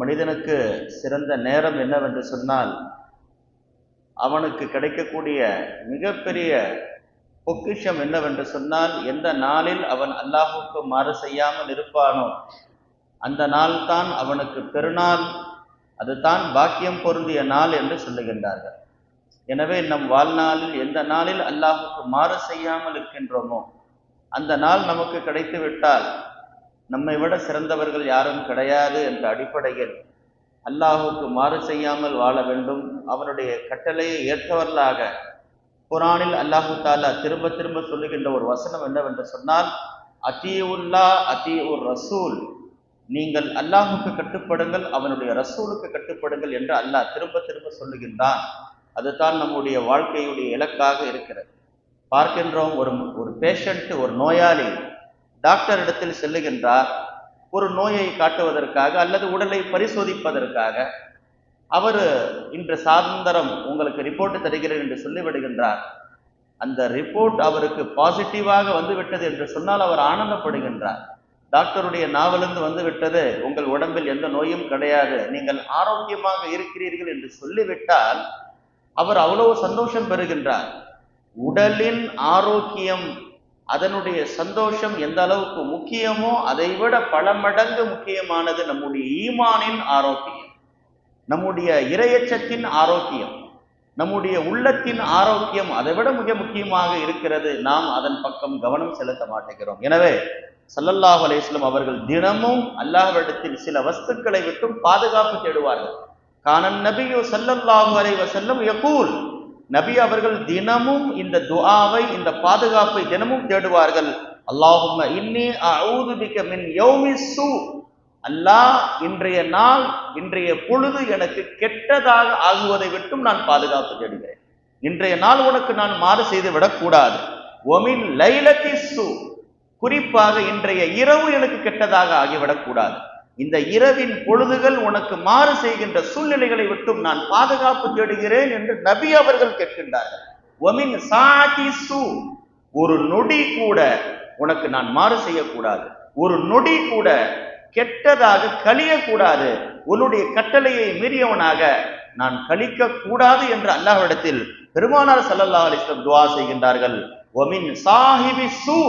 மனிதனுக்கு சிறந்த நேரம் என்னவென்று சொன்னால் அவனுக்கு கிடைக்கக்கூடிய மிகப்பெரிய பொக்கிஷம் என்னவென்று சொன்னால் எந்த நாளில் அவன் அல்லாஹுக்கு மாறு செய்யாமல் இருப்பானோ அந்த நாள் தான் அவனுக்கு பெருநாள் அதுதான் பாக்கியம் பொருந்திய நாள் என்று சொல்லுகின்றார்கள். எனவே நம் வாழ்நாளில் எந்த நாளில் அல்லாஹுக்கு மாறு செய்யாமல் இருக்கின்றோமோ அந்த நாள் நமக்கு கிடைத்து விட்டால் நம்மை விட சிறந்தவர்கள் யாரும் கிடையாது என்ற அடிப்படையில் அல்லாஹுக்கு மாறு செய்யாமல் வாழ வேண்டும். அவனுடைய கட்டளையை ஏற்றவர்களாக குரானில் அல்லாஹு தாலா திரும்ப திரும்ப சொல்லுகின்ற ஒரு வசனம் என்னவென்று சொன்னால் அத்தியுல்லா அத்தீ உர் ரசூல். நீங்கள் அல்லாஹுக்கு கட்டுப்படுங்கள் அவனுடைய ரசூலுக்கு கட்டுப்படுங்கள் என்று அல்லாஹ் திரும்ப திரும்ப சொல்லுகின்றான். அதுதான் நம்முடைய வாழ்க்கையுடைய இலக்காக இருக்கிறது. பார்க்கின்றோம் ஒரு ஒரு பேஷண்ட்டு ஒரு நோயாளி டாக்டர் இடத்தில் செல்லுகின்றார் ஒரு நோயை காட்டுவதற்காக அல்லது உடலை பரிசோதிப்பதற்காக. அவர் இன்று சாயந்தரம் உங்களுக்கு ரிப்போர்ட் தருகிறேன் என்று சொல்லிவிடுகின்றார். அந்த ரிப்போர்ட் அவருக்கு பாசிட்டிவாக வந்துவிட்டது என்று சொன்னால் அவர் ஆனந்தப்படுகின்றார். டாக்டருடைய நாவலிருந்து வந்துவிட்டது உங்கள் உடம்பில் எந்த நோயும் கிடையாது நீங்கள் ஆரோக்கியமாக இருக்கிறீர்கள் என்று சொல்லிவிட்டால் அவர் அவ்வளவு சந்தோஷம் பெறுகின்றார். உடலின் ஆரோக்கியம் அதனுடைய சந்தோஷம் எந்த அளவுக்கு முக்கியமோ அதை விட பல மடங்கு முக்கியமானது நம்முடைய ஈமானின் ஆரோக்கியம். நம்முடைய இரையச்சத்தின் ஆரோக்கியம் நம்முடைய உள்ளத்தின் ஆரோக்கியம் அதை விட மிக முக்கியமாக இருக்கிறது. நாம் அதன் பக்கம் கவனம் செலுத்த மாட்டேங்கிறோம். எனவே சல்லல்லாஹ் அலையம் அவர்கள் தினமும் அல்லாஹ்விடத்தில் சில வஸ்துக்களை விட்டும் பாதுகாப்பு தேடுவார்கள். காணன் நபியோ சல்லல்லாஹு அலை வசல்லம் யகூல் நபி அவர்கள் தினமும் இந்த துஆவை இந்த பாதுகாப்பை தினமும் தேடுவார்கள். அல்லாஹும் இன்னி அஊது மின் யோமி சு. அல்லாஹ் இன்றைய நாள் இன்றைய பொழுது எனக்கு கெட்டதாக ஆகுவதை விட்டும் நான் பாதுகாப்பு தேடுகிறேன். இன்றைய நாள் உனக்கு நான் மாறு செய்து விடக்கூடாது. ஒமின் லைலத்தி சு. குறிப்பாக இன்றைய இரவு எனக்கு கெட்டதாக ஆகிவிடக்கூடாது. இந்த இரவின் பொழுதுகள் உனக்கு மாறு செய்கின்ற சூழ்நிலைகளை விட்டும் நான் பாதுகாப்பு தேடுகிறேன் என்று நபி அவர்கள் கேட்கின்றார்கள். ஒமின் சாதி சு ஒரு நொடி கூட உனக்கு நான் மாறு செய்யக்கூடாது. ஒரு நொடி கூட கெட்டதாக கழியக்கூடாது. உன்னுடைய கட்டளையை மீறியவனாக நான் கழிக்க கூடாது என்று அல்லாஹ்விடத்தில் பெருமானார் சல்லல்லா அலிஸ்லம் துவா செய்கின்றார்கள். ஒமின் சாஹிபி சூ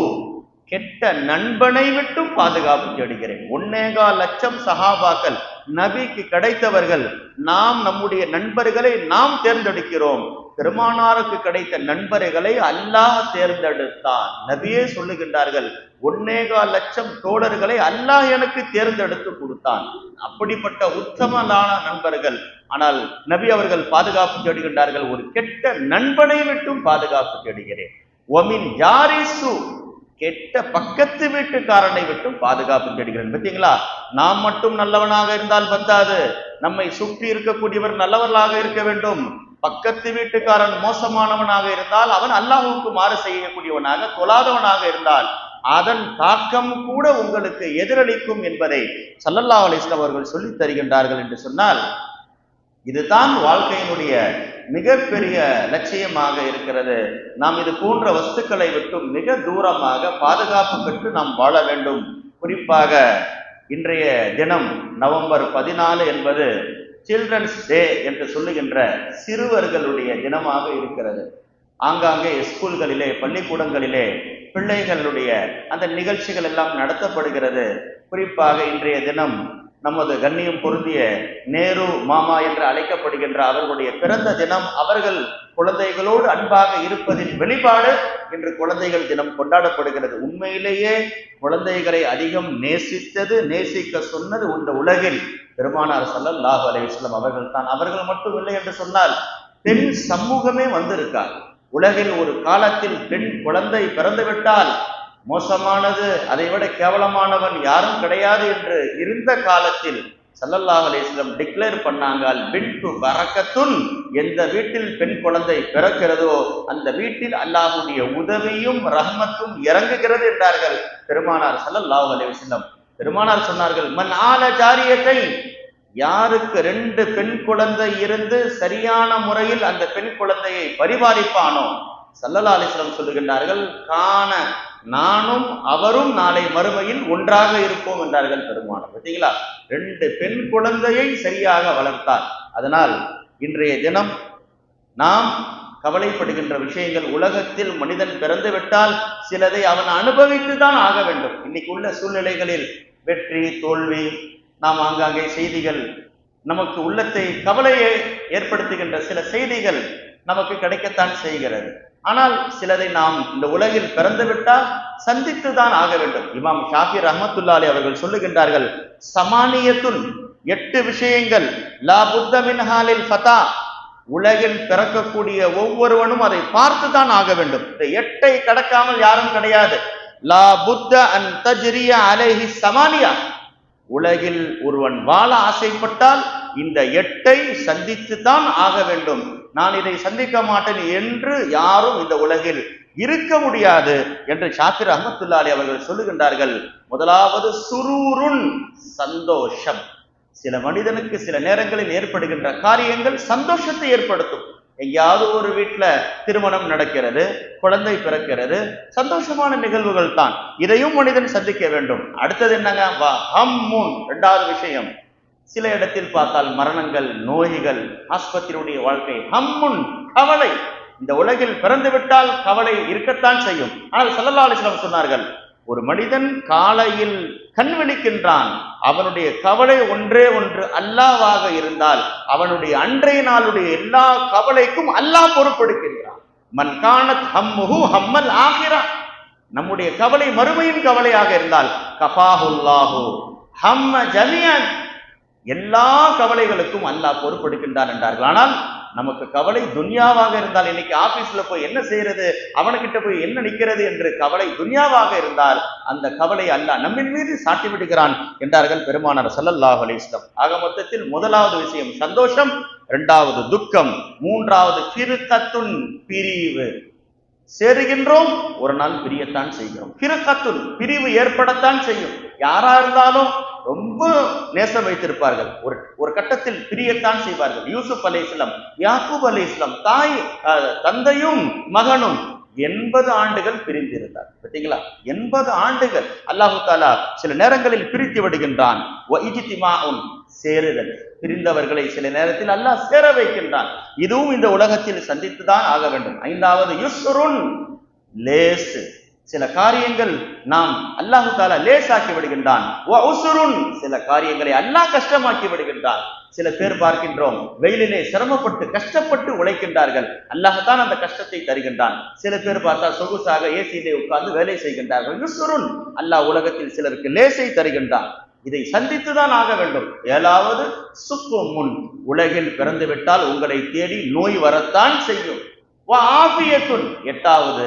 கெட்ட நண்பனை விட்டும் பாதுகாப்பு தேடுகிறேன். ஒன்னேகா லட்சம் சஹாபாக்கள் நபிக்கு கிடைத்தவர்கள் நாம் நம்முடைய நண்பர்களை நாம் தேர்ந்தெடுக்கிறோம். பெருமானாருக்கு கிடைத்த நண்பர்களை அல்லாஹ் தேர்ந்தெடுத்தான். நபியே சொல்லுகின்றார்கள் ஒன்னேகா லட்சம் தோழர்களை அல்லாஹ் எனக்கு தேர்ந்தெடுத்து கொடுத்தான். அப்படிப்பட்ட உத்தமலான நண்பர்கள். ஆனால் நபி அவர்கள் பாதுகாப்பு தேடுகின்றார்கள் ஒரு கெட்ட நண்பனை விட்டும் பாதுகாப்பு தேடுகிறேன். ஒமின் யாரிசு கெட்ட பக்கத்து வீட்டுக்காரனை விட்டும் பாதுகாப்பு தேடுகிறேன். பார்த்தீங்களா? நாம் மட்டும் நல்லவனாக இருந்தால் பத்தாது. நம்மை சுற்றி இருக்கக்கூடியவர் நல்லவர்களாக இருக்க வேண்டும். பக்கத்து வீட்டுக்காரன் மோசமானவனாக இருந்தால் அவன் அல்லாஹுக்கு மாறு செய்யக்கூடியவனாக தொழாதவனாக இருந்தால் அதன் தாக்கம் கூட உங்களுக்கு எதிரளிக்கும் என்பதை சல்லல்லா அலிஸ்லாம் அவர்கள் சொல்லித் தருகின்றார்கள் என்று சொன்னால் இதுதான் வாழ்க்கையினுடைய மிகப்பெரிய லட்சியமாக இருக்கிறது. நாம் இது போன்ற வஸ்துக்களை விட்டும் மிக தூரமாக பாதுகாப்பு பெற்று நாம் வாழ வேண்டும். குறிப்பாக இன்றைய தினம் நவம்பர் பதினாலு என்பது சில்ட்ரன்ஸ் டே என்று சொல்லுகின்ற சிறுவர்களுடைய தினமாக இருக்கிறது. ஆங்காங்கே ஸ்கூல்களிலே பள்ளிக்கூடங்களிலே பிள்ளைகளுடைய அந்த நிகழ்ச்சிகள் எல்லாம் நடத்தப்படுகிறது. குறிப்பாக இன்றைய தினம் நமது கண்ணியம் பொருந்திய நேரு மாமா என்று அழைக்கப்படுகின்ற அவர்களுடைய பிறந்த தினம் அவர்கள் குழந்தைகளோடு அன்பாக இருப்பதின் வெளிப்பாடு இன்று குழந்தைகள் தினம் கொண்டாடப்படுகிறது. உண்மையிலேயே குழந்தைகளை அதிகம் நேசித்தது நேசிக்க சொன்னது இந்த உலகில் பெருமானார் சல்லல்லாஹு அலைஹிஸ்ஸலாம் அவர்கள் தான். அவர்கள் மட்டும் இல்லை என்று சொன்னால் பெண் சமூகமே வந்திருக்கார். உலகில் ஒரு காலத்தில் பெண் குழந்தை பிறந்துவிட்டால் மோசமானது அதை விட கேவலமானவன் யாரும் கிடையாது என்று இருந்த காலத்தில் சல்லல்லாஹ் அலிஸ்லம் டிக்ளேர் பண்ணாங்கள் பின்பு வரக்கத்துன் எந்த வீட்டில் பெண் குழந்தை பிறக்கிறதோ அந்த வீட்டில் அல்லாஹுடைய உதவியும் ரஹ்மத்தும் இறங்குகிறது என்றார்கள் பெருமானார் சல்லல்லாஹ் அலிவசல்லம் பெருமானார் சொன்னார்கள் மன் ஆன ஜாரியத்தை யாருக்கு ரெண்டு பெண் குழந்தை இருந்து சரியான முறையில் அந்த பெண் குழந்தையை பரிபாலிப்பானோ? சல்லல்லா அலிஸ்லம் சொல்லுகின்றார்கள் காண நானும் அவரும் நாளை மறுமையில் ஒன்றாக இருப்போம் என்றார்கள் பெருமானம் பார்த்தீங்களா? ரெண்டு பெண் குழந்தையை சரியாக வளர்த்தார். அதனால் இன்றைய தினம் நாம் கவலைப்படுகின்ற விஷயங்கள் உலகத்தில் மனிதன் பிறந்து விட்டால் சிலதை அவன் அனுபவித்து தான் ஆக வேண்டும். இன்னைக்கு உள்ள சூழ்நிலைகளில் வெற்றி தோல்வி நாம் ஆங்காங்கே செய்திகள் நமக்கு உள்ளத்தை கவலையை ஏற்படுத்துகின்ற சில செய்திகள் நமக்கு கிடைக்கத்தான் செய்கிறது. ஆனால் சிலதை நாம் இந்த உலகில் பிறந்துவிட்டால் சந்தித்து தான் ஆக வேண்டும். இமாம் ஷாஃபி ரஹமத்துல்லாலி அவர்கள் சொல்லுகின்றார்கள் சமானியத்துன் எட்டு விஷயங்கள் லா புத்த மின்ஹாலில் ஃபதா உலகில் பிறக்கக்கூடிய ஒவ்வொருவனும் அதை பார்த்து தான் ஆக வேண்டும். இந்த எட்டை கடக்காமல் யாரும் கிடையாது. லா புத்த அன் தஜ்ரிய அலைஹி சமானியா உலகில் ஒருவன் வாழ ஆசைப்பட்டால் இந்த எட்டை சந்தித்து தான் ஆக வேண்டும். நான் இதை சந்திக்க மாட்டேன் என்று யாரும் இந்த உலகில் இருக்க முடியாது என்று ஷாக்கிர் அஹமத்துல்லாலி அவர்கள் சொல்லுகின்றார்கள். முதலாவது சுரூருன் சந்தோஷம். சில மனிதனுக்கு சில நேரங்களில் ஏற்படுகின்ற காரியங்கள் சந்தோஷத்தை ஏற்படுத்தும். எங்கேயாவது ஒரு வீட்டில் திருமணம் நடக்கிறது குழந்தை பிறக்கிறது சந்தோஷமான நிகழ்வுகள் தான். இதையும் மனிதன் சந்திக்க வேண்டும். அடுத்தது என்னங்க? வா ஹம்முன் ரெண்டாவது விஷயம். சில இடத்தில் பார்த்தால் மரணங்கள் நோய்கள் ஆஸ்பத்திரியுடைய வாழ்க்கை. ஹம்முன் கவலை. இந்த உலகில் பிறந்து விட்டால் கவலை இருக்கத்தான் செய்யும். ஆனால் சல்லல்லா அலிஸ்லாம் சொன்னார்கள் ஒரு மனிதன் காலையில் கண் விழிக்கின்றான். அவனுடைய கவலை ஒன்றே ஒன்று அல்லாவாக இருந்தால் அவனுடைய அன்றைய நாளுடைய எல்லா கவலைக்கும் அல்லாஹ் பொறுப்பெடுக்கின்றான். மன்கானத் ஹம்முஹு ஹம்மல் ஆகிரா. நம்முடைய கவலை மறுமையின் கவலையாக இருந்தால் கஃபாஹுல்லாஹு ஹம்ம ஜமியன் எல்லா கவலைகளுக்கும் அல்லாஹ் பொறுப்பெடுக்கின்றான் என்றார்கள். ஆனால் நமக்கு கவலை துன்யாவாக இருந்தால் இன்னைக்கு ஆபீஸ்ல போய் என்ன செய்யறது? அவனுக்கிட்ட போய் என்ன நிற்கிறது என்று கவலை துன்யாவாக இருந்தால் அந்த கவலை அல்லாஹ் நம்மின் மீது சாட்டி விடுகிறான் என்றார்கள் பெருமானார் சல்லல்லாஹ் அலிஸ்லம் ஆக மொத்தத்தில் முதலாவது விஷயம் சந்தோஷம் இரண்டாவது துக்கம் மூன்றாவது கிருக்கத்துன் பிரிவு. சேருகின்றோம் ஒரு நாள் பிரியத்தான் செய்கிறோம். கிருக்கத்துன் பிரிவு ஏற்படத்தான் செய்யும். யாரா இருந்தாலும் ரொம்ப நேசம் வைத்திருப்பார்கள். ஒரு ஒரு கட்டத்தில் பிரியத்தான் செய்வார்கள். யூசுப் அலி இஸ்லாம் யாக்கூப் அலி இஸ்லாம் தாய் தந்தையும் மகனும் எண்பது ஆண்டுகள் பிரிந்திருந்தார். பார்த்தீங்களா? எண்பது ஆண்டுகள். அல்லாஹு தாலா சில நேரங்களில் பிரித்து விடுகின்றான். சேருதல். பிரிந்தவர்களை சில நேரத்தில் அல்லாஹ் சேர வைக்கின்றான். இதுவும் இந்த உலகத்தில் சந்தித்துதான் ஆக வேண்டும். ஐந்தாவது யுஸ்ருன் லேசு. சில காரியங்கள் நாம் அல்லாஹு தாலா லேசாக்கி விடுகின்றான். சில காரியங்களை அல்லாஹ் கஷ்டமாக்கி விடுகின்றான். சில பேர் பார்க்கின்றோம் வெயிலிலே சிரமப்பட்டு கஷ்டப்பட்டு உழைக்கின்றார்கள். அல்லாஹத்தான் அந்த கஷ்டத்தை தருகின்றான். சில பேர் பார்த்தா சொகுசாக ஏசியிலே உட்கார்ந்து வேலை செய்கின்றார்கள். யுஸ்ருன் அல்லாஹ் உலகத்தில் சிலருக்கு லேசை தருகின்றான். இதை சந்தித்துதான் ஆக வேண்டும். ஏழாவது சுக்கு முன் உலகில் பிறந்துவிட்டால் உங்களை தேடி நோய் வரத்தான் செய்யும். எட்டாவது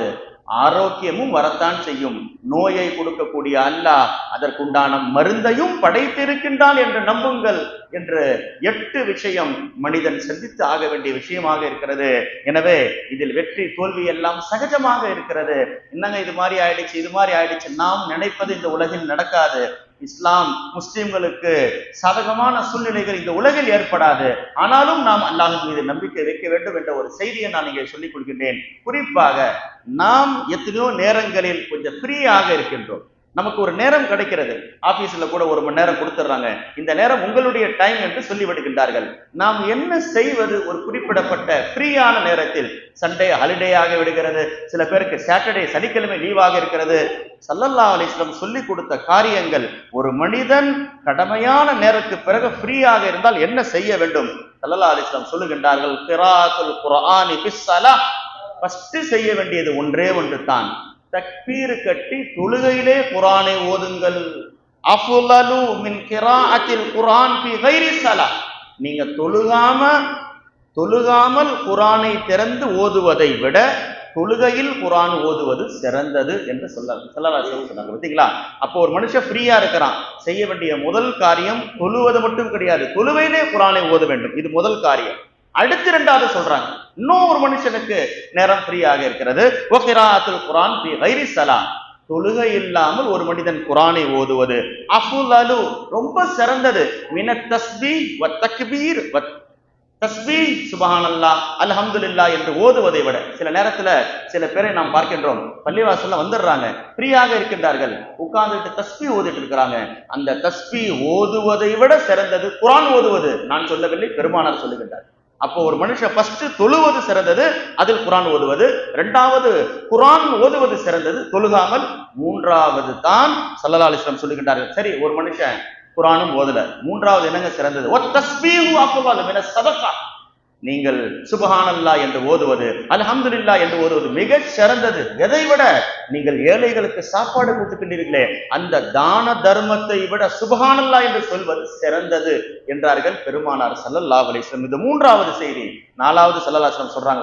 ஆரோக்கியமும் வரத்தான் செய்யும். நோயை கொடுக்கக்கூடிய அல்லாஹ் அதற்குண்டான மருந்தையும் படைத்திருக்கின்றான் என்று நம்புங்கள் என்று எட்டு விஷயம் மனிதன் சந்தித்து ஆக வேண்டிய விஷயமாக இருக்கிறது. எனவே இதில் வெற்றி தோல்வி எல்லாம் சகஜமாக இருக்கிறது. என்னங்க இது மாதிரி ஆயிடுச்சு இது மாதிரி ஆயிடுச்சு? நாம் நினைப்பது இந்த உலகில் நடக்காது. இஸ்லாம் முஸ்லிம்களுக்கு சாதகமான சூழ்நிலைகள் இந்த உலகில் ஏற்படாது. ஆனாலும் நாம் அல்லாஹின் மீது நம்பிக்கை வைக்க வேண்டும் என்ற ஒரு செய்தியை நான் இங்கே சொல்லிக் கொடுக்கின்றேன் குறிப்பாக நாம் எத்தனையோ நேரங்களில் கொஞ்சம் ஃப்ரீயாக இருக்கின்றோம். நமக்கு ஒரு நேரம் கிடைக்கிறது. ஆபீஸ்ல கூட ஒரு மணி நேரம் கொடுத்துட்றாங்க இந்த நேரம் உங்களுடைய டைம் என்று சொல்லிவிடுகின்றார்கள் நாம் என்ன செய்வது? ஒரு குறிப்பிடப்பட்ட ஃப்ரீயான நேரத்தில். சண்டே ஹாலிடே ஆக விடுகிறது. சில பேருக்கு சாட்டர்டே சனிக்கிழமை லீவாக இருக்கிறது. சல்லல்லா அலிஸ்லம் சொல்லி கொடுத்த காரியங்கள் ஒரு மனிதன் கடமையான நேரத்துக்கு பிறகு ஃப்ரீயாக இருந்தால் என்ன செய்ய வேண்டும்? சல்லல்லா அலிஸ்லம் சொல்லுகின்றார்கள் கிராத்துல் ஃபர்ஸ்ட் செய்ய வேண்டியது ஒன்றே ஒன்று தான் தக்பீர் கட்டி தொழுகையிலே குரானை ஓதுங்கள். அஃலலு மின் கிராஅத்தில் குரான் பி கைரி சலா. நீங்க தொழுகாம தொழுகாமல் குரானை திறந்து ஓதுவதை விட தொழுகையில் குரான் ஓதுவது சிறந்தது என்று சொல்ல சொல்லலாம் சொன்னாங்க. பார்த்தீங்களா? அப்போ ஒரு மனுஷன் ஃப்ரீயா இருக்கிறான். செய்ய வேண்டிய முதல் காரியம் தொழுவது மட்டும் கிடையாது. தொழுவையிலே குரானை ஓத வேண்டும். இது முதல் காரியம். அடுத்து ரெண்டாவது சொல்றாங்க. இன்னும் ஒரு மனுஷனுக்கு நேரம் ஃப்ரீயாக இருக்கிறது. ஒகிராத்துல் குரான் பி வைரி சலாம். தொழுகை இல்லாமல் ஒரு மனிதன் குரானை ஓதுவது அஃபுலலு ரொம்ப சிறந்தது. மின தஸ்பி வ தக்பீர் வ தஸ்பீ சுபஹானல்லா அல்ஹம்துலில்லா என்று ஓதுவதை விட சில நேரத்துல சில பேரை நாம் பார்க்கின்றோம். பள்ளிவாசல்ல வந்துடுறாங்க. ஃப்ரீயாக இருக்கின்றார்கள். உட்கார்ந்துட்டு தஸ்பி ஓதிட்டு இருக்கிறாங்க. அந்த தஸ்பி ஓதுவதை விட சிறந்தது குரான் ஓதுவது. நான் சொல்லவில்லை பெருமானார் சொல்லுகின்றார். அப்போ ஒரு மனுஷன் ஃபர்ஸ்ட் தொழுவது சிறந்தது அதில் குரான் ஓதுவது. ரெண்டாவது குரான் ஓதுவது சிறந்தது தொழுகாமல் மூன்றாவது தான் சல்லல்லா அலிஸ்லாம் சொல்லுகின்றார்கள். சரி ஒரு மனுஷன் குரானும் ஓதல. மூன்றாவது என்னங்க சிறந்தது? ஒ தஸ்பீஹு அஃபலு நீங்கள் சுபஹானல்லா என்று ஓதுவது அலஹம்துல்லா என்று ஓதுவது மிக சிறந்தது. எதை விட நீங்கள் ஏழைகளுக்கு சாப்பாடு கொடுத்துக்கின்றீர்களே அந்த தான தர்மத்தை விட சுபஹானல்லா என்று சொல்வது சிறந்தது என்றார்கள் பெருமானார் சல்லல்லா அலிஸ்லம் இது மூன்றாவது செய்தி. நாலாவது சல்லல்லாஸ்லம் சொல்றாங்க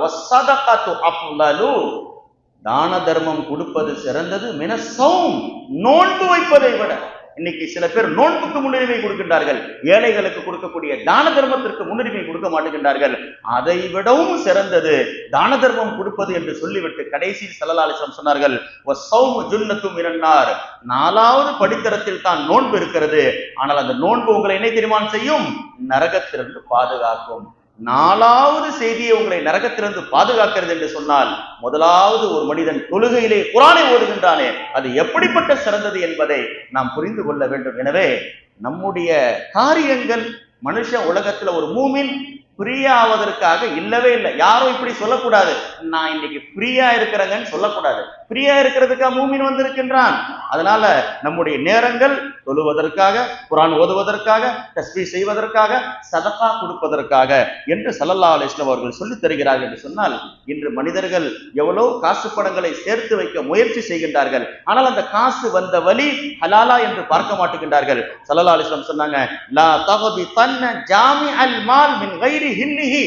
தான தர்மம் கொடுப்பது சிறந்தது மின சௌம் நோன்பு வைப்பதை விட. இன்னைக்கு சில பேர் நோன்புக்கு முன்னுரிமை கொடுக்கின்றார்கள். ஏழைகளுக்கு கொடுக்கக்கூடிய தான தர்மத்திற்கு முன்னுரிமை கொடுக்க மாட்டுகின்றார்கள். அதை விடவும் சிறந்தது. தான தர்மம் கொடுப்பது என்று சொல்லிவிட்டு கடைசியில் செல்லலாலிசம் சொன்னார்கள் "வஸ்ஸௌமு ஜுன்னத்தும் இரண்டார் நாலாவது படித்தரத்தில் தான் நோன்பு இருக்கிறது. ஆனால் அந்த நோன்பு உங்களை என்ன தீர்மானம் செய்யும்? நரகத்திலிருந்து பாதுகாக்கும். நாலாவது செய்தியை உங்களை நரகத்திலிருந்து பாதுகாக்கிறது என்று சொன்னால் முதலாவது ஒரு மனிதன் தொழுகையிலே குரானை ஓடுகின்றானே அது எப்படிப்பட்ட சிறந்தது என்பதை நாம் புரிந்து கொள்ள வேண்டும். எனவே நம்முடைய காரியங்கள் மனுஷன் உலகத்துல ஒரு மூமின் ஃப்ரீயாவதற்காக இல்லவே இல்லை. யாரும் இப்படி சொல்லக்கூடாது. நான் இன்னைக்கு ஃப்ரீயா இருக்கிறேங்கன்னு சொல்லக்கூடாது. ஃப்ரீயா இருக்கிறதுக்காக மூமின் வந்திருக்கின்றான். அதனால நம்முடைய நேரங்கள் தொழுவதற்காக குரான் ஓதுவதற்காக தஸ்மி செய்வதற்காக சதகா கொடுப்பதற்காக என்று சல்லல்லா அலிஸ்லாம் அவர்கள் சொல்லித் தருகிறார்கள் என்று சொன்னால் இன்று மனிதர்கள் எவ்வளோ காசு பணங்களை சேர்த்து வைக்க முயற்சி செய்கின்றார்கள். ஆனால் அந்த காசு வந்த வழி ஹலாலா என்று பார்க்க மாட்டுகின்றார்கள். சல்லல்லா அலிஸ்லாம் சொன்னாங்க லா தகபி தன்ன ஜாமி அல் மால் மின் கைரி ஹில்லிஹி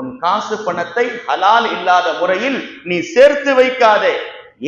உன் காசு பணத்தை ஹலால் இல்லாத முறையில் நீ சேர்த்து வைக்காதே.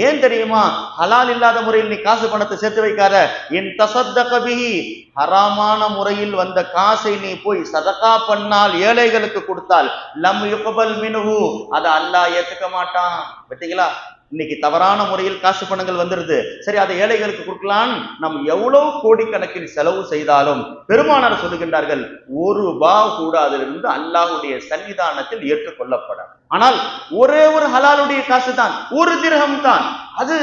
ஏன் தெரியுமா? ஹலால் இல்லாத முறையில் நீ காசு பணத்தை சேர்த்து வைக்காத. என் தசத்த கபிஹி ஹராமான முறையில் வந்த காசை நீ போய் சதகா பண்ணால் ஏழைகளுக்கு கொடுத்தால் லம் யுகபல் மினுஹு அதை அல்லாஹ் ஏத்துக்க மாட்டான். பார்த்தீங்களா இன்னைக்கு தவறான முறையில் காசு பணங்கள் வந்துருது. சரி அதை ஏழைகளுக்கு கொடுக்கலாம். நம் எவ்வளவு கோடிக்கணக்கில் செலவு செய்தாலும் பெருமானார் சொல்லுகின்றார்கள் ஒரு ரூபா கூட அதிலிருந்து அல்லாஹுடைய சன்னிதானத்தில் ஏற்றுக்கொள்ளப்படும் ஆனால் ஒரே ஒரு ஹலாலுடைய காசு தான் ஒரு திரகம் தான் அது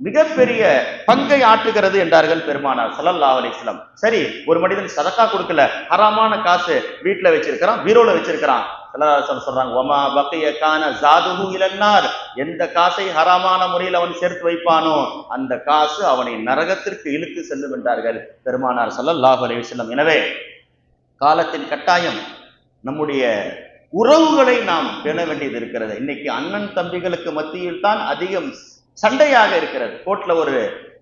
மிகப்பெரிய பங்கை ஆற்றுகிறது என்றார்கள் பெருமானார் ஸல்லல்லாஹு அலைஹி சரி ஒரு மனிதன் சதக்கா கொடுக்கல ஹராமான காசு வீட்டுல வச்சிருக்கிறான் பீரோல வச்சிருக்கிறான். ஸல்லல்லாஹு சொல்றாங்க ஒமா பக்கையக்கான ஜாதுகு இளன்னார் இலன்னார். எந்த காசை ஹராமான முறையில் அவன் சேர்த்து வைப்பானோ அந்த காசு அவனை நரகத்திற்கு இழுத்து செல்லும் என்றார்கள் பெருமானார் சல்லல்லாஹு அலைஹி வஸல்லம். எனவே காலத்தின் கட்டாயம் நம்முடைய உறவுகளை நாம் பேண வேண்டியது இருக்கிறது. இன்னைக்கு அண்ணன் தம்பிகளுக்கு மத்தியில் தான் அதிகம் சண்டையாக இருக்கிறது. கோர்ட்ல ஒரு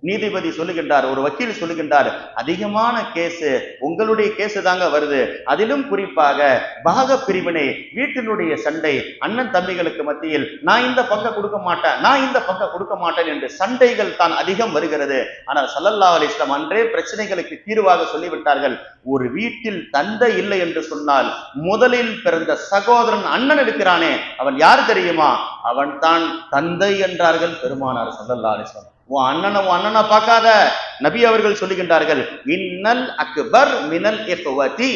நீதிபதி சொல்லுகின்றார் ஒரு வக்கீல் சொல்லுகின்றார் அதிகமான கேஸ் உங்களுடைய கேஸ் தாங்க வருது. அதிலும் குறிப்பாக பாக பிரிவினை வீட்டினுடைய சண்டை அண்ணன் தம்பிகளுக்கு மத்தியில் நான் இந்த பங்கை கொடுக்க மாட்டேன் நான் இந்த பங்கை கொடுக்க மாட்டேன் என்று சண்டைகள் தான் அதிகம் வருகிறது. ஆனால் சல்லல்லா அலி இஸ்லாம் அன்றே பிரச்சனைகளுக்கு தீர்வாக சொல்லிவிட்டார்கள். ஒரு வீட்டில் தந்தை இல்லை என்று சொன்னால் முதலில் பிறந்த சகோதரன் அண்ணன் இருக்கிறானே அவன் யார் தெரியுமா? அவன் தான் தந்தை என்றார்கள் பெருமானார் சல்லல்லா அலிஸ்லாம் உன் அண்ணனை உன் அண்ணனை பார்க்காத. நபி அவர்கள் சொல்லுகின்றார்கள் இன்னல் அக்பர் மினல் இஃப்வதி.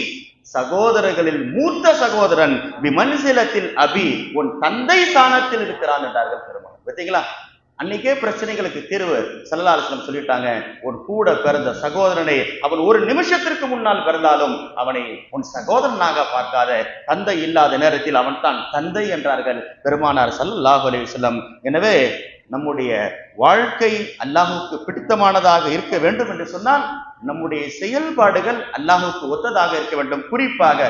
சகோதரர்களில் மூத்த சகோதரன் விமன்சிலத்தில் அபி. உன் தந்தை ஸ்தானத்தில் இருக்கிறான் என்றார்கள் பெருமாள் பார்த்தீங்களா? அன்னைக்கே பிரச்சனைகளுக்கு தீர்வு. சல்லா சொல்லிட்டாங்க உன் கூட பிறந்த சகோதரனை அவன் ஒரு நிமிஷத்திற்கு முன்னால் பிறந்தாலும் அவனை உன் சகோதரனாக பார்க்காத. தந்தை இல்லாத நேரத்தில் அவன் தான் தந்தை என்றார்கள் பெருமானார் சல்லாஹ் அலி செல்லம் எனவே நம்முடைய வாழ்க்கை அல்லாஹுக்கு பிடித்தமானதாக இருக்க வேண்டும் என்று சொன்னால் நம்முடைய செயல்பாடுகள் அல்லாஹுக்கு ஒத்ததாக இருக்க வேண்டும். குறிப்பாக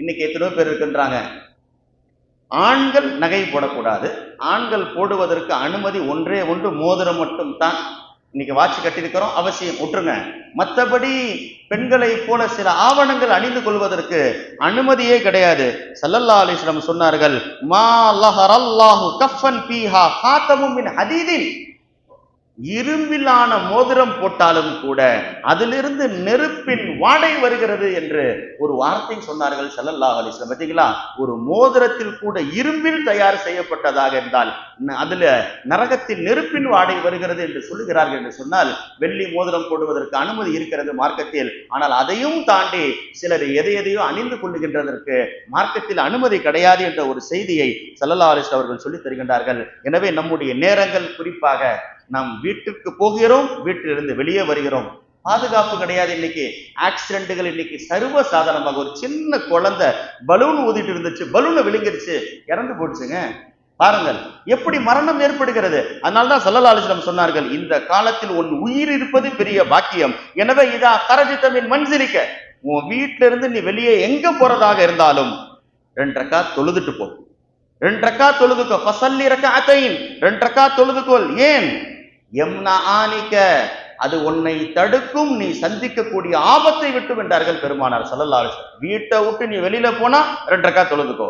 இன்னைக்கு எத்தனையோ பேர் இருக்கின்றாங்க. ஆண்கள் நகை போடக்கூடாது. ஆண்கள் போடுவதற்கு அனுமதி ஒன்றே ஒன்று மோதிரம் மட்டும் தான் இன்னைக்கு வாட்ச் கட்டியிருக்கிறோம். அவசியம். விட்டுருங்க. மற்றபடி பெண்களை போல சில ஆவணங்கள் அணிந்து கொள்வதற்கு அனுமதியே கிடையாது. சல்லல்லா அலிஸ்லம் சொன்னார்கள் மா லஹர் அல்லாஹு கஃபன் பீஹா ஹாத்தமும் மின் ஹதீதின். இரும்பிலான மோதிரம் போட்டாலும் கூட அதிலிருந்து நெருப்பின் வாடை வருகிறது என்று ஒரு வார்த்தை சொன்னார்கள் செல்லல்லா அலிஸ்லாம் பார்த்தீங்களா? ஒரு மோதிரத்தில் கூட இரும்பில் தயார் செய்யப்பட்டதாக இருந்தால் அதுல நரகத்தில் நெருப்பின் வாடை வருகிறது என்று சொல்லுகிறார்கள் என்று சொன்னால் வெள்ளி மோதிரம் போடுவதற்கு அனுமதி இருக்கிறது மார்க்கத்தில். ஆனால் அதையும் தாண்டி சிலர் எதை எதையோ அணிந்து கொள்ளுகின்றதற்கு மார்க்கத்தில் அனுமதி கிடையாது என்ற ஒரு செய்தியை செல்லல்லா அலிஸ்லாம் அவர்கள் சொல்லித் தருகின்றார்கள். எனவே நம்முடைய நேரங்கள் குறிப்பாக நாம் வீட்டிற்கு போகிறோம் வீட்டிலிருந்து வெளியே வருகிறோம். பாதுகாப்பு கிடையாது இன்னைக்கு. ஆக்சிடென்ட்டுகள் இன்னைக்கு சர்வ சாதாரணமாக ஒரு சின்ன குழந்தை பலூன் ஊதிட்டு இருந்துச்சு பலூனை விழுங்கிருச்சு இறந்து போடுச்சுங்க பாருங்கள் எப்படி மரணம் ஏற்படுகிறது? அதனால்தான் சல்லல்லா சொன்னார்கள் இந்த காலத்தில் உன் உயிர் இருப்பது பெரிய பாக்கியம். எனவே இதா கரஜித்தமின் மண்சிரிக்க உன் வீட்டில இருந்து நீ வெளியே எங்க போறதாக இருந்தாலும் ரெண்டு ரக்கா தொழுதுட்டு போ. ரெண்டு ரக்கா தொழுதுக்கோ ஃபசல்லி ரக்காத்தைன். ரெண்டு ரக்கா தொழுதுக்கோள் ஏன்? எம்னா ஆனிக்க. அது உன்னை தடுக்கும் நீ சந்திக்கக்கூடிய ஆபத்தை விட்டு வென்றார்கள் பெருமானார் ஸல்லல்லாஹு வீட்டை விட்டு நீ வெளியில போனா ரெண்டரைக்கா தொழுதுக்கோ.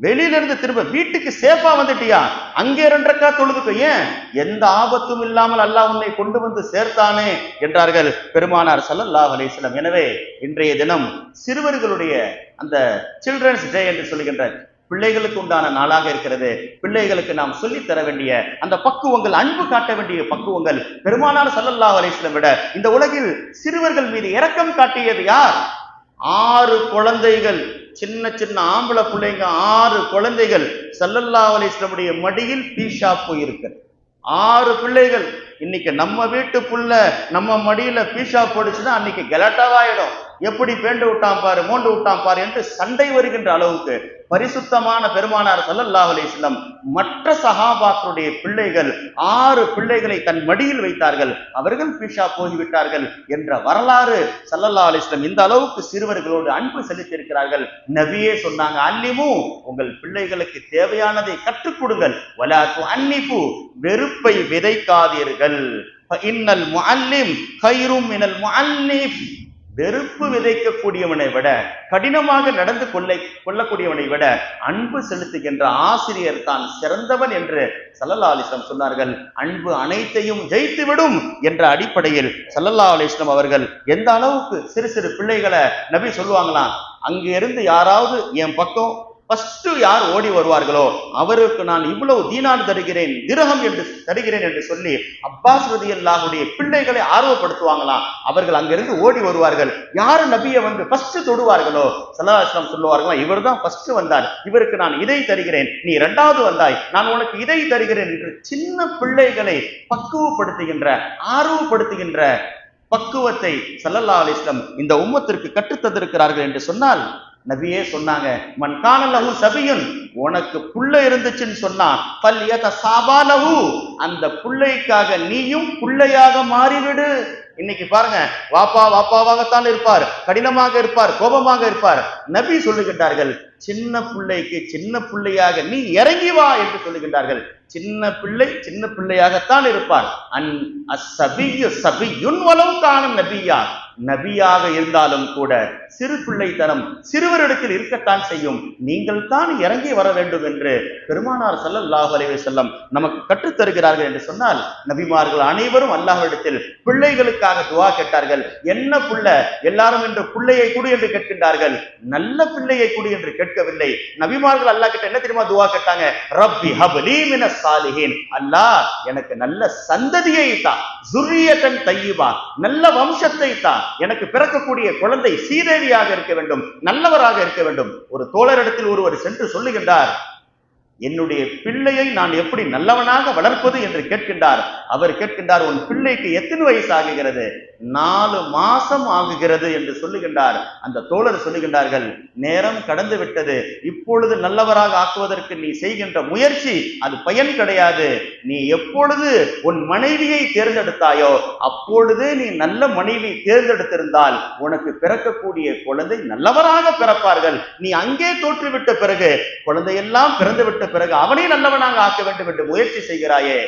வெளியில இருந்து திரும்ப வீட்டுக்கு சேஃபா வந்துட்டியா? அங்கே ரெண்டரைக்கா தொழுதுக்கோ. ஏன்? எந்த ஆபத்தும் இல்லாமல் அல்லாஹ் உன்னை கொண்டு வந்து சேர்த்தானே என்றார்கள் பெருமானார் ஸல்லல்லாஹு அலைஹி எனவே இன்றைய தினம் சிறுவர்களுடைய அந்த சில்ட்ரன்ஸ் டே என்று சொல்லுகின்ற பிள்ளைகளுக்கு உண்டான நாளாக இருக்கிறது. பிள்ளைகளுக்கு நாம் சொல்லித் தர வேண்டிய அந்த பக்குவங்கள் அன்பு காட்ட வேண்டிய பக்குவங்கள் பெருமானார் சல்லல்லா அலிஸ்லம் விட இந்த உலகில் சிறுவர்கள் மீது இரக்கம் காட்டியது யார்? ஆறு குழந்தைகள். சின்ன சின்ன ஆம்பளை பிள்ளைங்க ஆறு குழந்தைகள். சல்லல்லா அலிஸ்லமுடைய மடியில் பீஷா போயிருக்கு. ஆறு பிள்ளைகள். இன்னைக்கு நம்ம வீட்டு புள்ள நம்ம மடியில பீஷா போடுச்சுன்னா அன்னைக்கு கலாட்டாவாயிடும். எப்படி பேண்டு விட்டான் பாரு மோண்டு விட்டான் பாரு என்று சண்டை வருகின்ற அளவுக்கு பரிசுத்தமான பெருமானார் சல்லல்லாஹ் அலிஸ்லம் மற்ற சஹாபாக்களுடைய பிள்ளைகள் ஆறு பிள்ளைகளை தன் மடியில் வைத்தார்கள். அவர்கள் பீஷா போய்விட்டார்கள் என்ற வரலாறு சல்லல்லா அலிஸ்லம் இந்த அளவுக்கு சிறுவர்களோடு அன்பு செலுத்தியிருக்கிறார்கள். நபியே சொன்னாங்க அல்லிமு உங்கள் பிள்ளைகளுக்கு தேவையானதை கற்றுக் கொடுங்கள். வலா அன்னிப்பு வெறுப்பை விதைக்காதீர்கள். இன்னல் முஅல்லிம் கைரும் மினல் முஅல்லிம் வெறுப்பு விதைக்கக்கூடியவனை விட கடினமாக நடந்து கொள்ளை கொள்ளக்கூடியவனை விட அன்பு செலுத்துகின்ற ஆசிரியர் தான் சிறந்தவன் என்று சல்லல்லா அலிஸ்லாம் சொன்னார்கள். அன்பு அனைத்தையும் ஜெயித்துவிடும் என்ற அடிப்படையில் சல்லல்லா அலிஸ்லாம் அவர்கள் எந்த அளவுக்கு சிறு சிறு பிள்ளைகளை நபி சொல்லுவாங்களாம் அங்கிருந்து யாராவது என் பக்கம் ஃபர்ஸ்ட் யார் ஓடி வருவார்களோ அவருக்கு நான் இவ்வளவு தீனான் தருகிறேன் திரகம் என்று தருகிறேன் என்று சொல்லி அப்பாஸ் ரதியல்லாஹுடைய பிள்ளைகளை ஆர்வப்படுத்துவாங்களாம். அவர்கள் அங்கிருந்து ஓடி வருவார்கள். யார் நபியை வந்து ஃபர்ஸ்ட் தொடுவார்களோ சல்லாஹம் சொல்லுவார்களா இவர் தான் ஃபர்ஸ்ட் வந்தார். இவருக்கு நான் இதை தருகிறேன். நீ இரண்டாவது வந்தாய். நான் உனக்கு இதை தருகிறேன் என்று சின்ன பிள்ளைகளை பக்குவப்படுத்துகின்ற ஆர்வப்படுத்துகின்ற பக்குவத்தை சல்லல்லா அலிஸ்லம் இந்த உம்மத்திற்கு கற்றுத்தந்திருக்கிறார்கள் என்று சொன்னால் நபியே சொன்னாங்க மண் காணலஹு சபியுன் உனக்கு புள்ள இருந்துச்சுன்னு சொன்னா பல்யத சாபாலகு அந்த புள்ளைக்காக நீயும் புள்ளையாக மாறிவிடு. இன்னைக்கு பாருங்க வாப்பா வாப்பாவாகத்தான் இருப்பார் கடினமாக இருப்பார் கோபமாக இருப்பார். நபி சொல்லுகின்றார்கள் சின்ன பிள்ளைக்கு சின்ன பிள்ளையாக நீ இறங்கி வா என்று சொல்லுகின்றார்கள். சின்ன பிள்ளை சின்ன பிள்ளையாகத்தான் இருப்பார். அன் அசபியு சபியுன் வலவு காணும் நபியா நபியாக இருந்தாலும் கூட சிறு பிள்ளைத்தனம் சிறுவரிடத்தில் இருக்கத்தான் செய்யும். நீங்கள் தான் இறங்கி வர வேண்டும் என்று பெருமானார் ஸல்லல்லாஹு அலைஹி செல்லம் நமக்கு கற்றுத்தருகிறார்கள் என்று சொன்னால் நபிமார்கள் அனைவரும் அல்லாஹ்விடத்தில் பிள்ளைகளுக்காக துவா கேட்டார்கள். என்ன பிள்ளை? எல்லாரும் என்று பிள்ளையை கொடு என்று கேட்கின்றார்கள். நல்ல பிள்ளையை கொடு என்று கேட்கவில்லை. நபிமார்கள் அல்லாஹ் கிட்ட என்ன தெரியுமா துவா கேட்டாங்க? ரப்பி ஹபலி மின சாலிஹின். அல்லாஹ் எனக்கு நல்ல சந்ததியை தான் ஜுர்ரியத்தன் தையிபா நல்ல வம்சத்தை தான் எனக்கு பிறக்கக்கூடிய குழந்தை சீதேவியாக இருக்க வேண்டும் நல்லவராக இருக்க வேண்டும். ஒரு தோழரிடத்தில் ஒருவர் சென்று சொல்லுகின்றார் என்னுடைய பிள்ளையை நான் எப்படி நல்லவனாக வளர்ப்பது என்று கேட்கின்றார். அவர் கேட்கின்றார் உன் பிள்ளைக்கு எத்தனை வயசு ஆகுகிறது? நாலு மாசம் ஆகுகிறது என்று சொல்லுகின்றார். அந்த தோழர் சொல்லுகின்றார்கள் நேரம் கடந்து விட்டது. இப்பொழுது நல்லவராக ஆக்குவதற்கு நீ செய்கின்ற முயற்சி அது பயன் கிடையாது. நீ எப்பொழுது உன் மனைவியை தேர்ந்தெடுத்தாயோ அப்பொழுது நீ நல்ல மனைவி தேர்ந்தெடுத்திருந்தால் உனக்கு பிறக்கக்கூடிய குழந்தை நல்லவராக பிறப்பார்கள். நீ அங்கே தோற்றுவிட்ட பிறகு குழந்தையெல்லாம் பிறந்துவிட்ட பிறகு அவனை நல்லவனாக ஆக்க வேண்டும் என்று முயற்சி செய்கிறாயே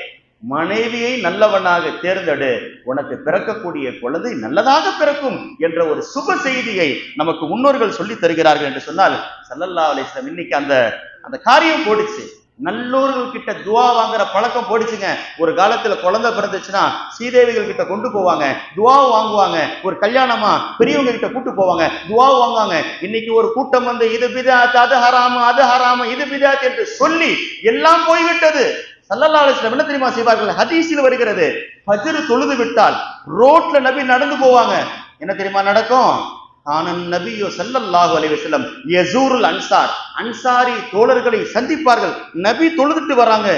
மனைவியை நல்லவனாக தேர்ந்தெடு. உனக்கு பிறக்கக்கூடிய குழந்தை நல்லதாக பிறக்கும் என்ற ஒரு சுப செய்தியை நமக்கு முன்னோர்கள் சொல்லி தருகிறார்கள் என்று சொன்னால் சல்லல்லா அலிஸ்லாம் இன்னைக்கு அந்த அந்த காரியம் போடுச்சு நல்லோர்கள் கிட்ட துவா வாங்குற பழக்கம் போயிடுச்சுங்க. ஒரு காலத்துல குழந்தை பிறந்துச்சுன்னா சீதேவிகள் கிட்ட கொண்டு போவாங்க. துவா வாங்குவாங்க. ஒரு கல்யாணமா பெரியவங்க கிட்ட கூட்டு போவாங்க. துவா வாங்குவாங்க. இன்னைக்கு ஒரு கூட்டம் வந்து இது பிதாத் அது ஹராம அது ஹராம இது பிதாத் என்று சொல்லி எல்லாம் போய்விட்டது. சல்லல்லா அலிஸ்லாம் என்ன தெரியுமா செய்வார்கள்? ஹதீஸில் வருகிறது. ஃபஜ்ர் தொழுது விட்டால் ரோட்ல நபி நடந்து போவாங்க. என்ன தெரியுமா நடக்கும்? கானன் நபியோ சல்லல்லாஹு அலைஹி யசூருல் அன்சார். அன்சாரி தோழர்களை சந்திப்பார்கள். நபி தொழுதுட்டு வராங்க.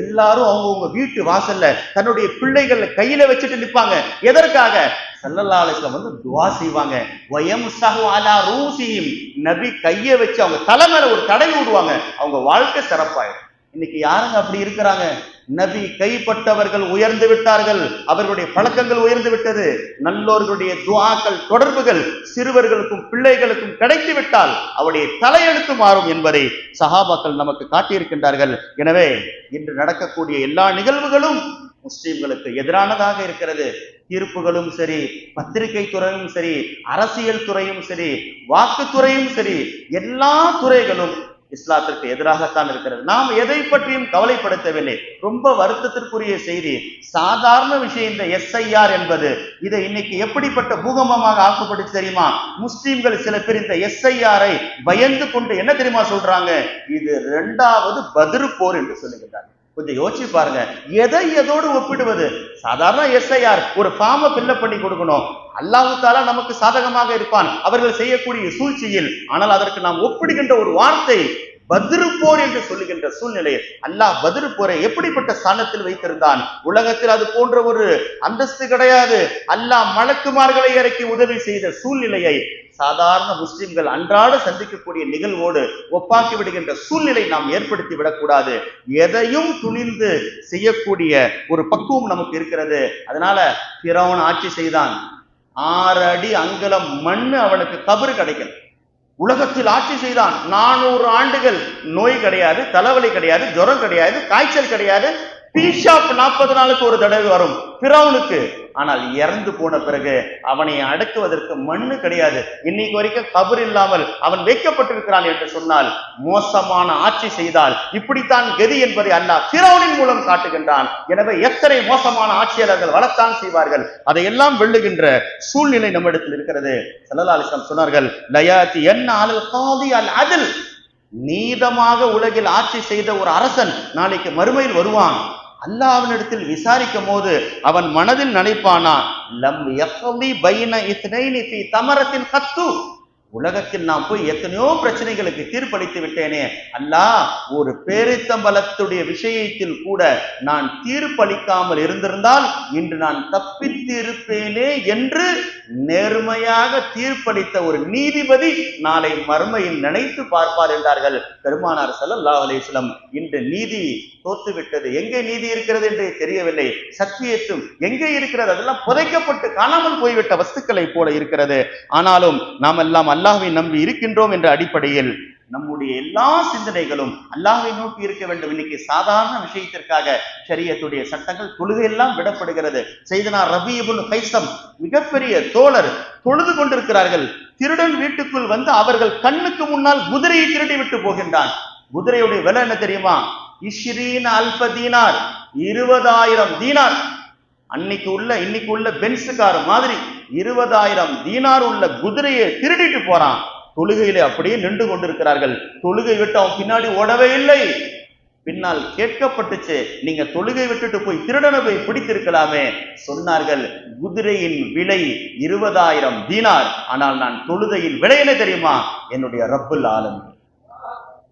எல்லாரும் அவங்கவுங்க வீட்டு வாசல்ல தன்னுடைய பிள்ளைகள் கையில வச்சுட்டு நிற்பாங்க எதற்காக? சல்லல்லா அலிஸ்லாம் வந்து துவா செய்வாங்க. வயம்சஹு அலா ரூசியும் நபி கையை வச்சு அவங்க தலை மேல ஒரு தடை விடுவாங்க. அவங்க வாழ்க்கை சிறப்பாயிடும். இன்னைக்கு யாருங்க அப்படி இருக்கிறாங்க? நபி கைப்பட்டவர்கள் உயர்ந்து விட்டார்கள். அவர்களுடைய பழக்கங்கள் உயர்ந்து விட்டது. நல்லோர்களுடைய துவாக்கள் தொடர்புகள் சிறுவர்களுக்கும் பிள்ளைகளுக்கும் கிடைத்து விட்டால் அவருடைய தலையெழுத்து மாறும் என்பதை சஹாபாக்கள் நமக்கு காட்டியிருக்கின்றார்கள். எனவே இன்று நடக்கக்கூடிய எல்லா நிகழ்வுகளும் முஸ்லிம்களுக்கு எதிரானதாக இருக்கிறது. தீர்ப்புகளும் சரி பத்திரிகை துறையும் சரி அரசியல் துறையும் சரி வாக்குத்துறையும் சரி எல்லா துறைகளும் இஸ்லாத்திற்கு எதிராகத்தான் இருக்கிறது. நாம் எதை பற்றியும் கவலைப்படுத்தவில்லை. ரொம்ப வருத்தத்திற்குரிய செய்தி சாதாரண விஷயம் இந்த எஸ்ஐஆர் என்பது. இதை இன்னைக்கு எப்படிப்பட்ட பூகம்பமாக ஆக்கப்பட்டுச்சு தெரியுமா? முஸ்லிம்கள் சில பேர் இந்த எஸ்ஐஆரை பயந்து கொண்டு என்ன தெரியுமா சொல்றாங்க? இது இரண்டாவது பதிரு போர் என்று சொல்லுகின்றாங்க கொஞ்சம் யோசிச்சு பாருங்க. எதை எதோடு ஒப்பிடுவது? சாதாரண எஸ்ஐஆர் ஒரு ஃபார்மை ஃபில்லப் பண்ணி கொடுக்கணும். அல்லாஹு தாலா நமக்கு சாதகமாக இருப்பான். அவர்கள் செய்யக்கூடிய சூழ்ச்சியில். ஆனால் அதற்கு நாம் ஒப்பிடுகின்ற ஒரு வார்த்தை பதிருப்போர் என்று சொல்லுகின்ற சூழ்நிலையில் அல்லாஹ் பதிருப்போரை எப்படிப்பட்ட ஸ்தானத்தில் வைத்திருந்தான்? உலகத்தில் அது போன்ற ஒரு அந்தஸ்து கிடையாது. அல்லாஹ் மலக்குமார்களை இறக்கி உதவி செய்த சூழ்நிலையை சாதாரண முஸ்லிம்கள் அன்றாட சந்திக்கக்கூடிய நிகழ்வோடு ஒப்பாக்கி விடுகின்ற சூழ்நிலை நாம் ஏற்படுத்தி விடக்கூடாது. எதையும் துணிந்து செய்யக்கூடிய ஒரு பக்குவம் நமக்கு இருக்கிறது. அதனால பிறவன் ஆட்சி செய்தான். ஆறு அடி அங்கலம் மண்ணு அவனுக்கு கபறு கிடைக்கல. உலகத்தில் ஆட்சி செய்தான். நானூறு ஆண்டுகள் நோய் கிடையாது தலைவலி கிடையாது ஜுரம் கிடையாது காய்ச்சல் கிடையாது. பீஷாப் நாற்பது நாளுக்கு ஒரு தடவை வரும் பிறவனுக்கு ஆனால் இறந்து போன பிறகு அவனை அடக்குவதற்கு மண்ணு கிடையாது. இன்னைக்கு வரைக்கும் கபர் இல்லாமல் அவன் வைக்கப்பட்டிருக்கிறான் என்று சொன்னால் மோசமான ஆட்சி செய்தால் இப்படித்தான் கதி என்பதை அல்லாஹ் பிறவனின் மூலம் காட்டுகின்றான். எனவே எத்தனை மோசமான ஆட்சியாளர்கள் வளர்த்தான் செய்வார்கள்? அதையெல்லாம் வெல்லுகின்ற சூழ்நிலை நம்மிடத்தில் இருக்கிறது. செல்லலாலிசம் சொன்னார்கள் லயாத்தி என்ன அலல் காதி அல் அதில். நீதமாக உலகில் ஆட்சி செய்த ஒரு அரசன் நாளைக்கு மறுமையில் வருவான். அல்லாவினிடத்தில் விசாரிக்கும் போது அவன் மனதில் நினைப்பானா லம் எஃபி பைன இத்னைனி ஃபீ தமரத்தின் கத்து. உலகத்தில் நான் போய் எத்தனையோ பிரச்சனைகளுக்கு தீர்ப்பளித்து விட்டேனே அல்லாஹ் ஒரு பேரித்தம்பலத்துடைய விஷயத்தில் கூட நான் தீர்ப்பளிக்காமல் இருந்திருந்தால் இன்று நான் தப்பித்திருப்பேனே என்று நேர்மையாக தீர்ப்பளித்த ஒரு நீதிபதி நாளை மறுமையில் நினைத்து பார்ப்பார் என்றார்கள். பெருமானார் ஸல்லல்லாஹு அலிஸ்லம் இன்று நீதி தோத்துவிட்டது. எங்கே நீதி இருக்கிறது என்று தெரியவில்லை. சத்தியத்தும் எங்கே இருக்கிறது? அதெல்லாம் புதைக்கப்பட்டு காணாமல் போய்விட்ட வஸ்துக்களை போல இருக்கிறது. ஆனாலும் நாம் எல்லாம் அல்லாஹை நம்பி இருக்கின்றோம் என்ற அடிப்படையில் நம்முடைய எல்லா சிந்தனைகளும் அல்லாஹை நோக்கி இருக்க வேண்டும். இன்னைக்கு சாதாரண விஷயத்திற்காக சரியத்துடைய சட்டங்கள் தொழுகையெல்லாம் விடப்படுகிறது. செய்தனா ரபீபுல் ஹைசம் மிகப்பெரிய தோழர் தொழுது கொண்டிருக்கிறார்கள். திருடன் வீட்டுக்குள் வந்து அவர்கள் கண்ணுக்கு முன்னால் குதிரையை திருடி விட்டு போகின்றான். குதிரையுடைய விலை என்ன தெரியுமா? இஷ்ரீன் அல்ப தீனார் இருபதாயிரம் தீனார். அன்னைக்கு உள்ள இன்னைக்கு உள்ள பென்ஸ் கார் மாதிரி இருபதாயிரம் தீனார் உள்ள குதிரையை திருடிட்டு போறான். தொழுகையிலே அப்படியே நின்று கொண்டிருக்கிறார்கள். தொழுகை விட்டு அவன் பின்னாடி ஓடவே இல்லை. பின்னால் கேட்கப்பட்டுச்சு நீங்க தொழுகை விட்டுட்டு போய் திருடனை போய் பிடித்திருக்கலாமே. சொன்னார்கள் குதிரையின் விலை இருபதாயிரம் தீனார். ஆனால் நான் தொழுகையின் விலை என்ன தெரியுமா? என்னுடைய ரப்புல் ஆலமி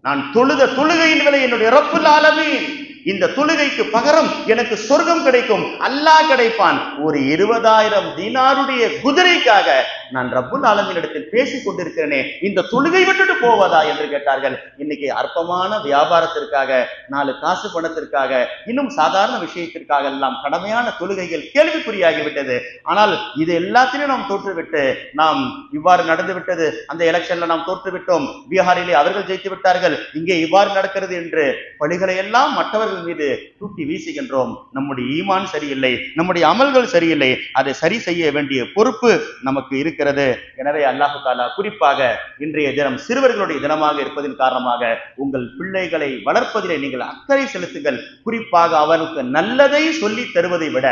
நான் தொழுத தொழுகையின் விலை என்னுடைய ரப்புல் ஆலமீன். இந்த தொழுகைக்கு பகரம் எனக்கு சொர்க்கம் கிடைக்கும் அல்லாஹ் கிடைப்பான். ஒரு இருபதாயிரம் தீனாருடைய குதிரைக்காக நான் ரப்புல் ஆலமினிடத்தில் பேசிக் கொண்டிருக்கிறேனே இந்த தொழுகை விட்டுட்டு போவதா என்று கேட்டார்கள். இன்னைக்கு அற்பமான வியாபாரத்திற்காக நாலு காசு பணத்திற்காக இன்னும் சாதாரண விஷயத்திற்காக எல்லாம் கடமையான தொழுகைகள் கேள்விக்குறியாகிவிட்டது. ஆனால் இது எல்லாத்திலையும் நாம் தோற்றுவிட்டு நாம் இவ்வாறு நடந்து விட்டது அந்த எலெக்ஷன்ல நாம் தோற்றுவிட்டோம். பீகாரிலே அவர்கள் ஜெயித்து விட்டார்கள் இங்கே இவ்வாறு நடக்கிறது என்று பணிகளை எல்லாம் மற்றவர்கள் மற்றவர்கள் மீது தூக்கி வீசுகின்றோம். நம்முடைய ஈமான் சரியில்லை. நம்முடைய அமல்கள் சரியில்லை. அதை சரி செய்ய வேண்டிய பொறுப்பு நமக்கு இருக்கிறது. எனவே அல்லாஹு தாலா குறிப்பாக இன்றைய தினம் சிறுவர்களுடைய தினமாக இருப்பதன் காரணமாக உங்கள் பிள்ளைகளை வளர்ப்பதிலே நீங்கள் அக்கறை செலுத்துங்கள். குறிப்பாக அவனுக்கு நல்லதை சொல்லி தருவதை விட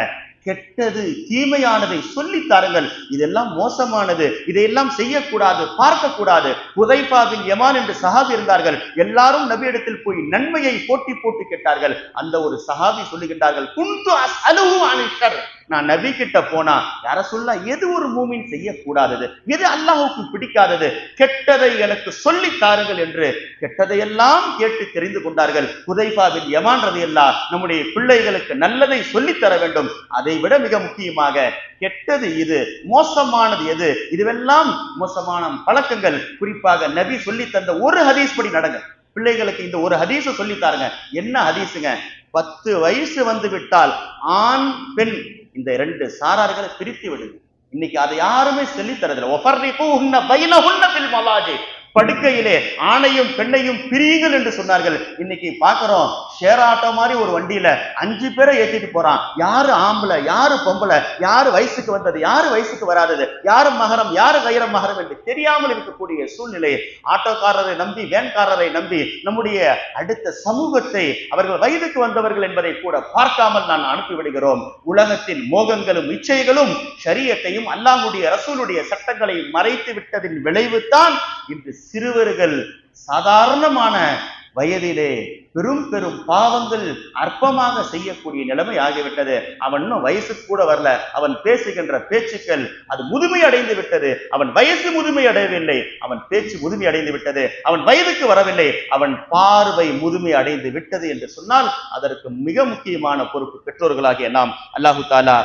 கெட்டது தீமையானதை சொல்லி தாருங்கள். இதெல்லாம் மோசமானது. இதையெல்லாம் செய்யக்கூடாது பார்க்கக்கூடாது. உதைபாவின் யமான் என்று சஹாபி இருந்தார்கள். எல்லாரும் நபியிடத்தில் போய் நன்மையை போட்டி போட்டு கேட்டார்கள். அந்த ஒரு சஹாபி சொல்லுகின்றார்கள் குந்து அலுஹு அனிஷர் நான் நபி கிட்ட போனா யார சொல்ல எது ஒரு மூமின் செய்யக்கூடாதது? எது அல்லாஹுக்கு பிடிக்காதது? கெட்டதை எனக்கு சொல்லி தாருங்கள் என்று கெட்டதையெல்லாம் கேட்டு தெரிந்து கொண்டார்கள். குதைபாவின் யமான் எல்லாம் நம்முடைய பிள்ளைகளுக்கு நல்லதை சொல்லித் தர வேண்டும். அதை விட மிக முக்கியமாக கெட்டது இது மோசமானது எது? இதுவெல்லாம் மோசமான பழக்கங்கள். குறிப்பாக நபி சொல்லி தந்த ஒரு ஹதீஸ் படி நடங்க. பிள்ளைகளுக்கு இந்த ஒரு ஹதீஸை சொல்லி தாருங்க. என்ன ஹதீஸுங்க? பத்து வயசு வந்து விட்டால் ஆண் பெண் இந்த இரண்டு சாரார்களை பிரித்து விடுங்க இன்னைக்கு அதை யாருமே சொல்லித் தரதில்லை. ஒஃபர்ரிப்பு உன்ன பைல உன்ன பில் மலாஜி படுக்கையிலே ஆணையும் பெண்ணையும் பிரியுங்கள் என்று சொன்னார்கள். இன்னைக்கு பாக்குறோம் ஷேர் ஆட்டோ மாதிரி ஒரு வண்டியில அஞ்சு பேரை ஏத்திட்டு போறான். யாரு ஆம்பளை யாரு பொம்பளை யாரு வயசுக்கு வந்தது யாரு வயசுக்கு வராதது யாரு மகரம் யாரு வைரம் மகரம் என்று தெரியாமல் இருக்கக்கூடிய சூழ்நிலை ஆட்டோக்காரரை நம்பி வேன்காரரை நம்பி நம்முடைய அடுத்த சமூகத்தை அவர்கள் வயதுக்கு வந்தவர்கள் என்பதை கூட பார்க்காமல் நான் அனுப்பிவிடுகிறோம். உலகத்தின் மோகங்களும் இச்சைகளும் ஷரியத்தையும் அல்லாஹுடைய ரசூலுடைய சட்டங்களை மறைத்து விட்டதின் விளைவுதான் இன்று சிறுவர்கள் சாதாரணமான வயதிலே பெரும் பெரும் பாவங்கள் அற்பமாக செய்யக்கூடிய நிலைமை ஆகிவிட்டது. அவன் இன்னும் வயசுக்கு கூட வரல. அவன் பேசுகின்ற பேச்சுக்கள் அது முதுமை அடைந்து விட்டது. அவன் வயசு முதுமை அடையவில்லை. அவன் பேச்சு முதுமை அடைந்து விட்டது. அவன் வயதுக்கு வரவில்லை. அவன் பார்வை முதுமை அடைந்து விட்டது என்று சொன்னால் அதற்கு மிக முக்கியமான பொறுப்பு பெற்றோர்களாகிய நாம். அல்லாஹு தாலா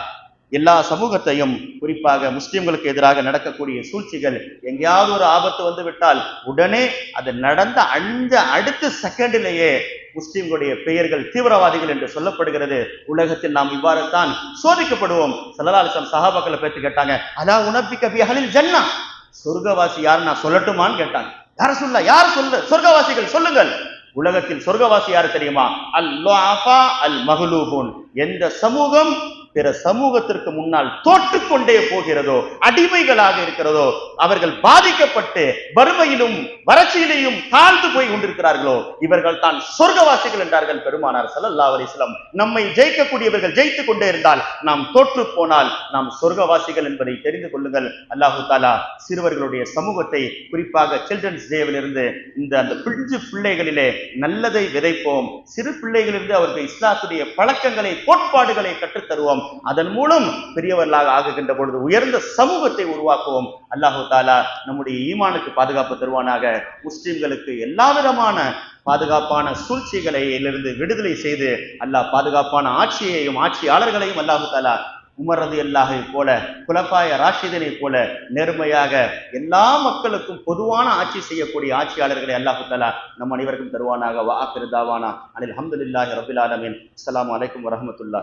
எல்லா சமூகத்தையும் குறிப்பாக முஸ்லிம்களுக்கு எதிராக நடக்கக்கூடிய சூழ்ச்சிகள் எங்கேயாவது ஒரு ஆபத்து வந்து விட்டால் உடனே அது நடந்த அந்த அடுத்த செகண்டிலேயே முஸ்லிம்களுடைய பெயர்கள் தீவிரவாதிகள் என்று சொல்லப்படுகிறது. உலகத்தில் நாம் இவ்வாறு தான் சோதிக்கப்படுவோம் சல்லலாலிசம் சஹாபாக்களை பேத்து கேட்டாங்க அலா உணர்த்திக்க பிஹலில் ஜன்னா? சொர்க்கவாசி யார் நான் சொல்லட்டுமான்னு கேட்டாங்க. யார சொல்ல யார் சொல்லு சொர்க்கவாசிகள் சொல்லுங்கள். உலகத்தில் சொர்க்கவாசி யார் தெரியுமா? அல் அல் மஹ்லூபூன் எந்த சமூகம் பிற சமூகத்திற்கு முன்னால் தோற்றுக்கொண்டே போகிறதோ அடிமைகளாக இருக்கிறதோ அவர்கள் பாதிக்கப்பட்டு வறுமையிலும் வறட்சியிலையும் தாழ்ந்து போய் கொண்டிருக்கிறார்களோ இவர்கள் தான் சொர்க்கவாசிகள் என்றார்கள் பெருமானார் சல்லல்லா அலைஹி நம்மை ஜெயிக்கக்கூடியவர்கள் ஜெயித்துக் கொண்டே இருந்தால் நாம் தோற்று போனால் நாம் சொர்க்கவாசிகள் என்பதை தெரிந்து கொள்ளுங்கள். அல்லாஹு தாலா சிறுவர்களுடைய சமூகத்தை குறிப்பாக சில்ட்ரன்ஸ் டேவிலிருந்து இந்த அந்த பிஞ்சு பிள்ளைகளிலே நல்லதை விதைப்போம். சிறு பிள்ளைகளிலிருந்து அவர்கள் இஸ்லாத்துடைய பழக்கங்களை கோட்பாடுகளை கற்றுத்தருவோம். உருவாக்குவோம். அதன் மூலம் பெரியவர்களாக ஆகுகின்ற பொழுது உயர்ந்த சமூகத்தை உருவாக்குவோம். அல்லாஹு தாலா நம்முடைய ஈமானுக்கு பாதுகாப்பு தருவானாக. முஸ்லிம்களுக்கு எல்லா விதமான பாதுகாப்பான சூழ்ச்சிகளிலிருந்து விடுதலை செய்து அல்லாஹ் பாதுகாப்பான ஆட்சியையும் ஆட்சியாளர்களையும் அல்லாஹு தாலா உமரது எல்லாகை போல குலப்பாய ராஷிதனை போல நேர்மையாக எல்லா மக்களுக்கும் பொதுவான ஆட்சி செய்யக்கூடிய ஆட்சியாளர்களை அல்லாஹு தலா நம் அனைவருக்கும் தருவானாக. வா தாவானா. அனில் அஹமதுல்லாஹி ரபுல் ஆலமின். அஸ்லாம் வலைக்கம் வரமத்துல்லா